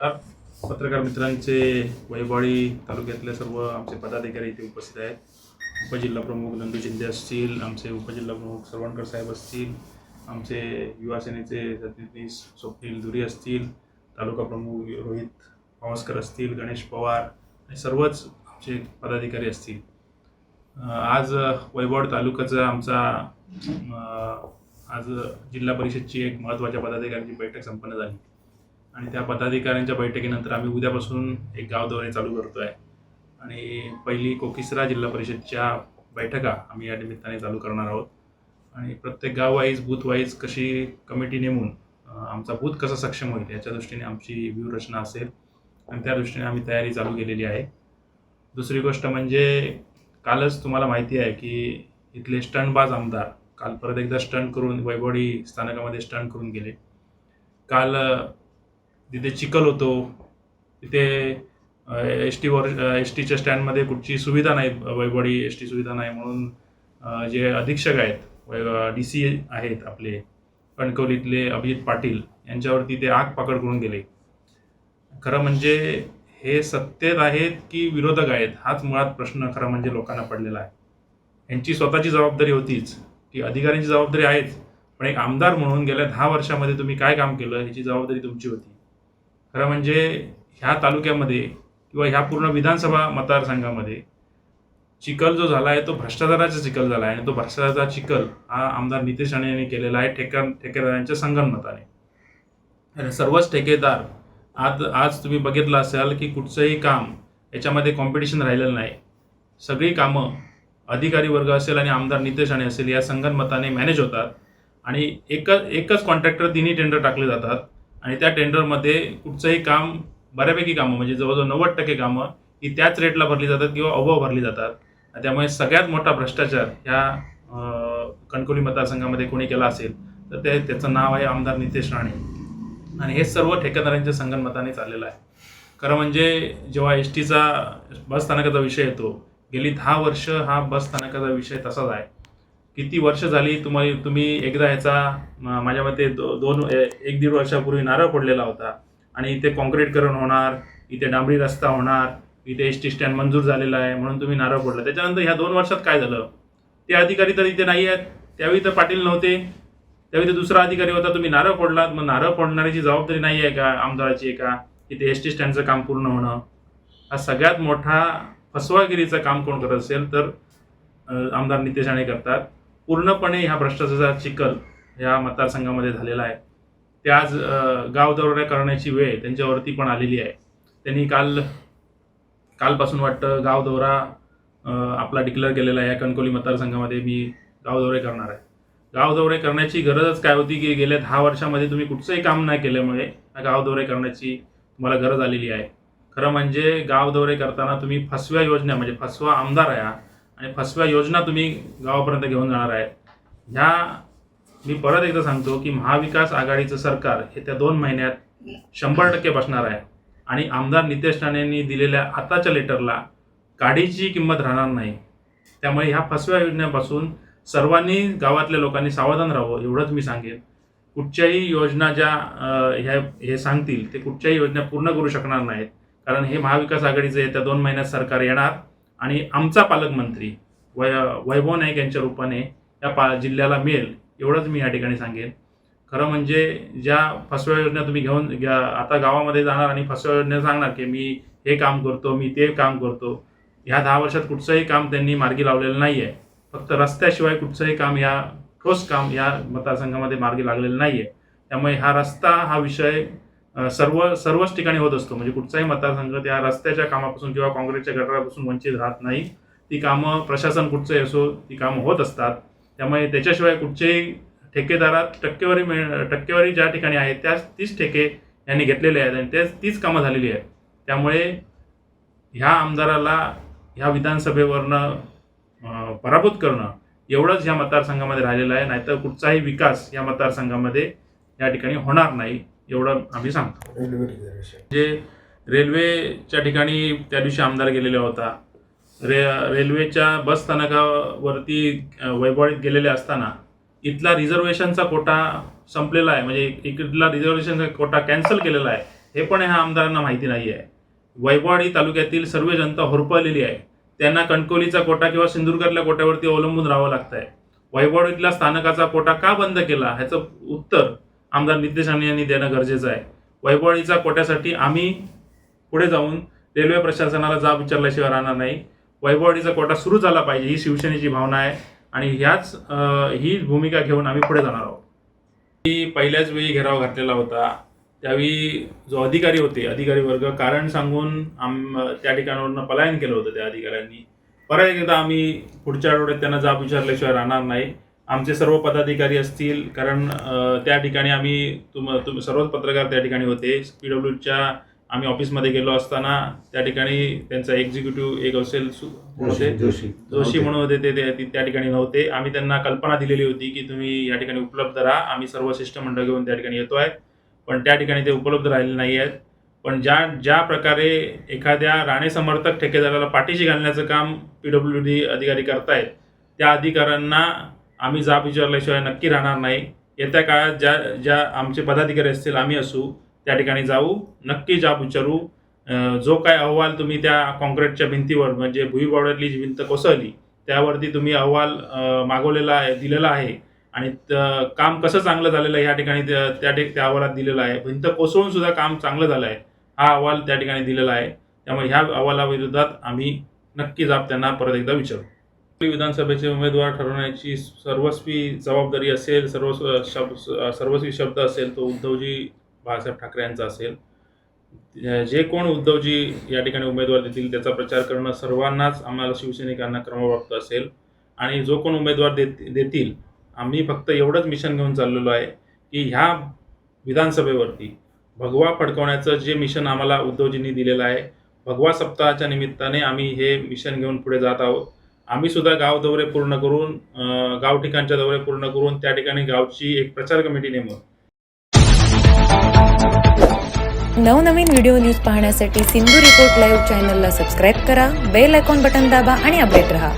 पत्रकार मित्रांचे वैभवाडी तालुक्यातले सर्व आमचे पदाधिकारी इथे उपस्थित आहेत. उपजिल्हा प्रमुख नंदू शिंदे असतील आमचे उपजिल्हा प्रमुख सरवणकर साहेब असतील आमचे युवा सेनेचे सरचिटणीस स्वप्नील धुरी असतील तालुका प्रमुख रोहित पावसकर असतील गणेश पवार आणि सर्वच आमचे पदाधिकारी असतील. आज वैभववाडी तालुक्याचा आमचा आज जिल्हा परिषदची एक महत्त्वाच्या पदाधिकाऱ्यांची बैठक संपन्न झाली. आणि त्या पदाधिकाऱ्यांच्या बैठकीनंतर आम्ही उद्यापासून एक गाव दौरे चालू करतो आहे आणि पहिली कोकिसरा जिल्हा परिषदच्या बैठका आम्ही या निमित्ताने चालू करणार आहोत. आणि प्रत्येक गाव वाईज बूथ वाईज कशी कमिटी नेमून आमचा बूथ कसा सक्षम होईल याच्या दृष्टीने आमची व्यूहरचना असेल. आणि त्या दृष्टीने आम्ही तयारी चालू केलेली आहे. दुसरी गोष्ट म्हणजे कालच तुम्हाला माहिती आहे की इथले स्टंटबाज आमदार काल परत एकदा स्टंट करून वैभवडी स्थानकामध्ये स्टंट करून गेले. काल तिथे चिखल होतो. तिथे एस टीवर एस टीच्या स्टँडमध्ये कुठची सुविधा नाही वैभवडी एस टी सुविधा नाही म्हणून जे अधीक्षक आहेत डी सी आहेत आपले कणकवलीतले अभिजित पाटील यांच्यावरती ते आग पकड करून गेले. खरं म्हणजे हे सत्तेत आहेत की विरोधक आहेत हाच मुळात प्रश्न खरा म्हणजे लोकांना पडलेला आहे. यांची स्वतःची जबाबदारी होतीच की अधिकाऱ्यांची जबाबदारी आहेच पण एक आमदार म्हणून गेल्या दहा वर्षामध्ये तुम्ही काय काम केलं ह्याची जबाबदारी तुमची होती. खरं म्हणजे ह्या तालुक्यामध्ये किंवा ह्या पूर्ण विधानसभा मतदारसंघामध्ये चिखल जो झाला आहे तो भ्रष्टाचाराचा चिखल झाला आहे आणि तो भ्रष्टाचाराचा चिखल हा आमदार नितेश राणे यांनी केलेला आहे. ठेका ठेकेदारांच्या संगणमताने आणि सर्वच ठेकेदार आज आज तुम्ही बघितलं असाल की कुठचंही काम याच्यामध्ये कॉम्पिटिशन राहिलेलं नाही. सगळी कामं अधिकारी वर्ग असेल आणि आमदार नितेश राणे असेल या संगणमताने मॅनेज होतात. आणि एकच एकच कॉन्ट्रॅक्टर तिन्ही टेंडर टाकले जातात. आणि त्या टेंडरमध्ये कुठचंही काम बऱ्यापैकी कामं म्हणजे जवळजवळ नव्वद टक्के कामं ही त्याच रेटला भरली जातात किंवा अभाव भरली जातात. आणि त्यामुळे सगळ्यात मोठा भ्रष्टाचार ह्या कणकोली कणकवली मतदारसंघामध्ये कोणी केला असेल तर ते त्याचं नाव आहे आमदार नितेश राणे. आणि हे सर्व ठेकेदारांच्या संगनमताने चाललेलं आहे. खरं म्हणजे जेव्हा एस टीचा बस स्थानकाचा विषय येतो गेली दहा वर्ष हा बस स्थानकाचा विषय तसाच आहे. किती वर्ष झाली तुम्हाला तुम्ही एकदा ह्याचा माझ्या मते दो, दोन एक दीड वर्षापूर्वी नारळ फोडलेला होता. आणि इथे कॉन्क्रीटकरण होणार इथे डांबरी रस्ता होणार इथे एस टी स्टँड मंजूर झालेला आहे म्हणून तुम्ही नारळ पडला त्याच्यानंतर ह्या दोन वर्षात काय झालं? ते अधिकारी तर इथे नाही आहेत. त्यावेळी तर पाटील नव्हते. त्यावेळी तर दुसरा अधिकारी होता तुम्ही नारळ फोडलात मग नारळ पडणाऱ्याची जबाबदारी नाही आहे का? आमदाराची आहे का? इथे एस टी स्टँडचं काम पूर्ण होणं. हा सगळ्यात मोठा फसवागिरीचं काम कोण करत असेल तर आमदार नितेश राणे करतात. पूर्णपणे ह्या भ्रष्टाचाराचा चिखल ह्या मतदारसंघामध्ये झालेला आहे. ते आज गाव दौऱ्या करण्याची वेळ त्यांच्यावरती पण आलेली आहे. त्यांनी काल कालपासून वाटतं गाव दौरा आपला डिक्लेअर केलेला आहे या कणकोली मतदारसंघामध्ये मी गाव दौरे करणार आहे. गाव दौरे करण्याची गरजच काय होती की गेल्या दहा वर्षामध्ये तुम्ही कुठचंही काम नाही केल्यामुळे हा गाव दौरे करण्याची तुम्हाला गरज आलेली आहे. खरं म्हणजे गाव दौरे करताना तुम्ही फसव्या योजना म्हणजे फसवा आमदार आहे हा आणि फसव्या योजना तुम्ही गावापर्यंत घेऊन जाणार आहे ह्या मी परत एकदा सांगतो की महाविकास आघाडीचं सरकार हे त्या दोन महिन्यात शंभर टक्के बसणार आहे. आणि आमदार नितेश राणेंनी दिलेल्या आताच्या लेटरला काडीची किंमत राहणार नाही. त्यामुळे ह्या फसव्या योजनेपासून सर्वांनी गावातल्या लोकांनी सावधान राहावं एवढंच मी सांगेन. कुठच्याही योजना ज्या ह्या हे सांगतील ते कुठच्याही योजना पूर्ण करू शकणार नाहीत. कारण हे महाविकास आघाडीचं येत्या दोन महिन्यात सरकार येणार. आणि आमचा पालकमंत्री वय वैभव नाईक यांच्या रूपाने या पा जिल्ह्याला मिळेल एवढंच मी या ठिकाणी सांगेन. खरं म्हणजे ज्या फसव्या योजना तुम्ही घेऊन घ्या आता गावामध्ये जाणार आणि फसव्या योजना सांगणार की मी हे काम करतो मी ते काम करतो ह्या दहा वर्षात कुठचंही काम त्यांनी मार्गी लावलेलं नाही आहे फक्त रस्त्याशिवाय कुठचंही काम या ठोस काम या मतदारसंघामध्ये मार्गी लागलेलं नाही आहे त्यामुळे हा रस्ता हा विषय सर्व सर्वच ठिकाणी होत असतो. म्हणजे कुठचाही मतदारसंघ त्या रस्त्याच्या कामापासून किंवा काँग्रेसच्या गटारापासून वंचित राहत नाही. ती कामं प्रशासन कुठचंही असो ती कामं होत असतात. त्यामुळे त्याच्याशिवाय कुठचेही ठेकेदारात टक्केवारी मिळ टक्केवारी ज्या ठिकाणी आहे त्याच तीच ठेके यांनी घेतलेले आहेत आणि तेच तीच कामं झालेली आहेत. त्यामुळे ह्या आमदाराला ह्या विधानसभेवरनं पराभूत करणं एवढंच ह्या मतदारसंघामध्ये राहिलेलं आहे. नाहीतर कुठचाही विकास या मतदारसंघामध्ये या ठिकाणी होणार नाही. एवढं आम्ही सांगतो. Railway reservation. जे रेल्वेच्या ठिकाणी त्या दिवशी आमदार गेलेला होता. रे रेल्वेच्या बस स्थानकावरती अ, वैभवाडीत गेलेले असताना इथला रिझर्वेशनचा कोटा संपलेला आहे. म्हणजे इकडला रिझर्वेशनचा कोटा कॅन्सल केलेला आहे. हे पण ह्या आमदारांना माहिती नाही आहे वैभववाडी तालुक्यातील सर्व जनता होरपळलेली आहे. त्यांना कणकवलीचा कोटा किंवा सिंधुदुर्गातल्या कोट्यावरती अवलंबून राहावं लागतं आहे वैभववाडीतल्या स्थानकाचा कोटा का बंद केला? ह्याचं उत्तर आमदार नितेश राणे यांनी देणं गरजेचं आहे. वैभवणीचा कोट्यासाठी आम्ही पुढे जाऊन रेल्वे प्रशासनाला जाब विचारल्याशिवाय राहणार नाही. वैभवणीचा कोटा सुरू झाला पाहिजे ही शिवसेनेची भावना आहे आणि ह्याच ही भूमिका घेऊन आम्ही पुढे जाणार आहोत. मी पहिल्याच वेळी घेराव घातलेला होता. त्यावेळी जो अधिकारी होते अधिकारी वर्ग कारण सांगून आम त्या ठिकाणावरून पलायन केलं होतं त्या अधिकाऱ्यांनी. परत एकदा आम्ही पुढच्या आठवड्यात त्यांना जाब विचारल्याशिवाय राहणार नाही. आमचे सर्व पदाधिकारी असतील कारण त्या ठिकाणी आम्ही तुम तुम सर्वच पत्रकार त्या ठिकाणी होते. पी डब्ल्यूच्या आम्ही ऑफिसमध्ये गेलो असताना त्या ठिकाणी त्यांचा एक्झिक्युटिव्ह एक असेल होते? जोशी. जोशी म्हणून होते ते त्या ठिकाणी नव्हते. आम्ही त्यांना कल्पना दिलेली होती की तुम्ही या ठिकाणी उपलब्ध राहा. आम्ही सर्व शिष्टमंडळ घेऊन त्या ठिकाणी येतो आहे. पण त्या ठिकाणी ते उपलब्ध राहिले नाही आहेत. पण ज्या ज्या प्रकारे एखाद्या राणे समर्थक ठेकेदाराला पाठीशी घालण्याचं काम पी डब्ल्यू डी अधिकारी करतायत त्या अधिकाऱ्यांना आम्ही जाब विचारल्याशिवाय नक्की राहणार नाही. येत्या काळात ज्या ज्या आमचे पदाधिकारी असतील आम्ही असू. त्या ठिकाणी जाऊ. नक्की जाब विचारू. जो काय अहवाल तुम्ही त्या कॉन्क्रीटच्या भिंतीवर म्हणजे भुईबावड्यातली जी भिंत कोसळली त्यावरती तुम्ही अहवाल मागवलेला आहे दिलेला आहे. आणि त- काम कसं चांगलं झालेलं आहे ह्या ठिकाणी त्या त्या ठिक- त्या अहवालात दिलेलं आहे. भिंत कोसळून सुद्धा काम चांगलं झालं आहे. हा अहवाल त्या ठिकाणी दिलेला आहे. त्यामुळे ह्या अहवालाविरोधात आम्ही नक्की जाब त्यांना परत एकदा विचारू. विधानसभेचे उमेदवार ठरवण्याची सर्वस्वी जबाबदारी असेल सर्वस्व शब्द सर्वस्वी शब्द असेल तो उद्धवजी बाळासाहेब ठाकरे यांचा असेल. जे कोण उद्धवजी या ठिकाणी उमेदवार देतील त्याचा प्रचार करणं सर्वांनाच आम्हाला शिवसैनिकांना क्रमप्राप्त असेल. आणि जो कोण उमेदवार देत देतील आम्ही फक्त एवढंच मिशन घेऊन चाललेलो आहे की ह्या विधानसभेवरती भगवा फडकवण्याचं जे मिशन आम्हाला उद्धवजींनी दिलेलं आहे भगवा सप्ताहाच्या निमित्ताने आम्ही हे मिशन घेऊन पुढे जात आहोत. आम्ही सुद्धा गाव दौरे पूर्ण करून गाव ठिकाणच्या दौरे पूर्ण करून त्या ठिकाणी गावची एक प्रचार कमिटी नेमू नवनवीन व्हिडिओ न्यूज पाहण्यासाठी सिंधू रिपोर्ट लाईव्ह चॅनलला सबस्क्राईब करा बेल आयकॉन बटन दाबा आणि अपडेट रहा